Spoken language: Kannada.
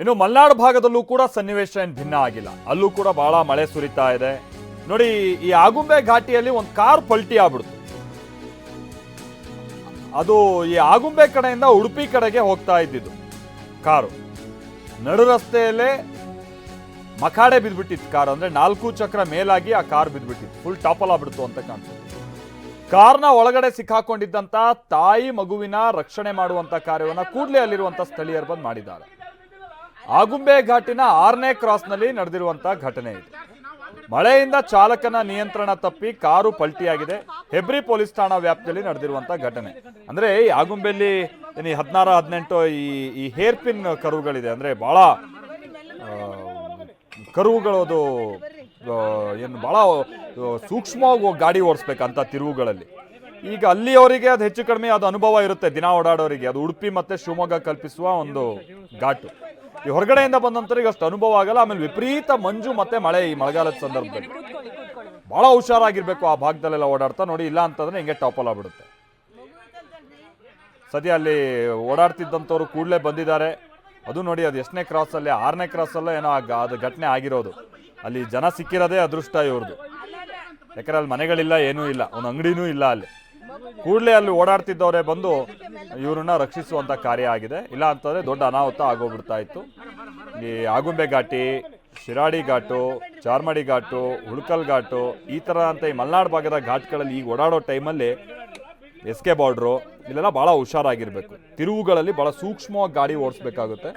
ಇನ್ನು ಮಲೆನಾಡು ಭಾಗದಲ್ಲೂ ಕೂಡ ಸನ್ನಿವೇಶ ಏನು ಭಿನ್ನ ಆಗಿಲ್ಲ. ಅಲ್ಲೂ ಕೂಡ ಬಹಳ ಮಳೆ ಸುರಿತಾ ಇದೆ. ನೋಡಿ, ಈ ಆಗುಂಬೆ ಘಾಟಿಯಲ್ಲಿ ಒಂದು ಕಾರ್ ಪಲ್ಟಿ ಆಗ್ಬಿಡ್ತು. ಅದು ಈ ಆಗುಂಬೆ ಕಡೆಯಿಂದ ಉಡುಪಿ ಕಡೆಗೆ ಹೋಗ್ತಾ ಇದ್ದಿದ್ದು ಕಾರು. ನಡು ರಸ್ತೆಯಲ್ಲೇ ಮಖಾಡೆ ಬಿದ್ಬಿಟ್ಟಿತ್ತು ಕಾರ್. ಅಂದ್ರೆ ನಾಲ್ಕು ಚಕ್ರ ಮೇಲಾಗಿ ಆ ಕಾರ್ ಬಿದ್ಬಿಟ್ಟಿತ್ತು. ಫುಲ್ ಟಾಪಲ್ ಆಗ್ಬಿಡ್ತು ಅಂತ ಕಾಣ್ತದೆ. ಕಾರ್ನ ಒಳಗಡೆ ಸಿಕ್ಕಾಕೊಂಡಿದ್ದಂತ ತಾಯಿ ಮಗುವಿನ ರಕ್ಷಣೆ ಮಾಡುವಂತ ಕಾರ್ಯವನ್ನ ಕೂಡಲೇ ಅಲ್ಲಿರುವಂತ ಸ್ಥಳೀಯರು ಬಂದು ಮಾಡಿದ್ದಾರೆ. ಆಗುಂಬೆ ಘಾಟಿನ ಆರನೇ ಕ್ರಾಸ್ನಲ್ಲಿ ನಡೆದಿರುವಂತಹ ಘಟನೆ ಇದು. ಮಳೆಯಿಂದ ಚಾಲಕನ ನಿಯಂತ್ರಣ ತಪ್ಪಿ ಕಾರು ಪಲ್ಟಿಯಾಗಿದೆ. ಹೆಬ್ರಿ ಪೊಲೀಸ್ ಠಾಣಾ ವ್ಯಾಪ್ತಿಯಲ್ಲಿ ನಡೆದಿರುವಂತಹ ಘಟನೆ. ಅಂದ್ರೆ ಈ ಆಗುಂಬೆಯಲ್ಲಿ ಏನು ಈ ಹದಿನಾರು, ಹದಿನೆಂಟು ಈ ಈ ಹೇರ್ ಪಿನ್ ಕರುಗಳಿದೆ. ಅಂದ್ರೆ ಬಹಳ ಅದು ಏನು ಬಹಳ ಸೂಕ್ಷ್ಮವಾಗಿ ಗಾಡಿ ಓಡಿಸ್ಬೇಕಂತ ತಿರುವುಗಳಲ್ಲಿ. ಈಗ ಅಲ್ಲಿಯವರಿಗೆ ಅದು ಹೆಚ್ಚು ಕಡಿಮೆ ಅದು ಅನುಭವ ಇರುತ್ತೆ. ದಿನ ಓಡಾಡೋರಿಗೆ. ಅದು ಉಡುಪಿ ಮತ್ತೆ ಶಿವಮೊಗ್ಗ ಕಲ್ಪಿಸುವ ಒಂದು ಘಾಟು. ಈ ಹೊರಗಡೆಯಿಂದ ಬಂದಂತರಿಗೆ ಅಷ್ಟು ಅನುಭವ ಆಗಲ್ಲ, ಆಮೇಲೆ ವಿಪರೀತ ಮಂಜು ಮತ್ತೆ ಮಳೆ ಈ ಮಳೆಗಾಲದ ಸಂದರ್ಭದಲ್ಲಿ. ಬಹಳ ಹುಷಾರಾಗಿರ್ಬೇಕು ಆ ಭಾಗದಲ್ಲೆಲ್ಲ ಓಡಾಡ್ತಾ ನೋಡಿ, ಇಲ್ಲ ಅಂತಂದ್ರೆ ಹಿಂಗೆ ಟಾಪಲ್ ಆಗ್ಬಿಡುತ್ತೆ. ಸದ್ಯ ಅಲ್ಲಿ ಓಡಾಡ್ತಿದ್ದಂಥವ್ರು ಕೂಡಲೇ ಬಂದಿದ್ದಾರೆ. ಅದು ನೋಡಿ, ಅದು ಎಷ್ಟನೇ ಕ್ರಾಸಲ್ಲಿ ಆರನೇ ಕ್ರಾಸಲ್ಲೇ ಏನೋ ಅದು ಘಟನೆ ಆಗಿರೋದು. ಅಲ್ಲಿ ಜನ ಸಿಕ್ಕಿರೋದೇ ಅದೃಷ್ಟ ಇವ್ರದ್ದು ಯಾಕಂದ್ರೆ ಅಲ್ಲಿ ಮನೆಗಳಿಲ್ಲ, ಏನೂ ಇಲ್ಲ, ಒಂದು ಅಂಗಡಿನೂ ಇಲ್ಲ ಅಲ್ಲಿ. ಕೂಡಲೇ ಅಲ್ಲಿ ಓಡಾಡ್ತಿದ್ದವರೇ ಬಂದು ಇವರನ್ನ ರಕ್ಷಿಸುವಂತ ಕಾರ್ಯ ಆಗಿದೆ. ಇಲ್ಲ ಅಂತಂದ್ರೆ ದೊಡ್ಡ ಅನಾಹುತ ಆಗೋಗ್ಬಿಡ್ತಾ ಇತ್ತು. ಈ ಆಗುಂಬೆ ಘಾಟಿ ಶಿರಾಡಿ ಘಾಟು ಚಾರ್ಮಡಿ ಘಾಟು ಹುಳ್ಕಲ್ ಘಾಟು ಈ ಥರ ಅಂತ ಈ ಮಲೆನಾಡು ಭಾಗದ ಘಾಟ್ಗಳಲ್ಲಿ ಈಗ ಓಡಾಡೋ ಟೈಮಲ್ಲಿ ಎಸ್ ಕೆ ಬಾರ್ಡ್ರು, ಇಲ್ಲೆಲ್ಲ ಭಾಳ ಹುಷಾರಾಗಿರಬೇಕು. ತಿರುವುಗಳಲ್ಲಿ ಭಾಳ ಸೂಕ್ಷ್ಮವಾಗಿ ಗಾಡಿ ಓಡಿಸ್ಬೇಕಾಗುತ್ತೆ.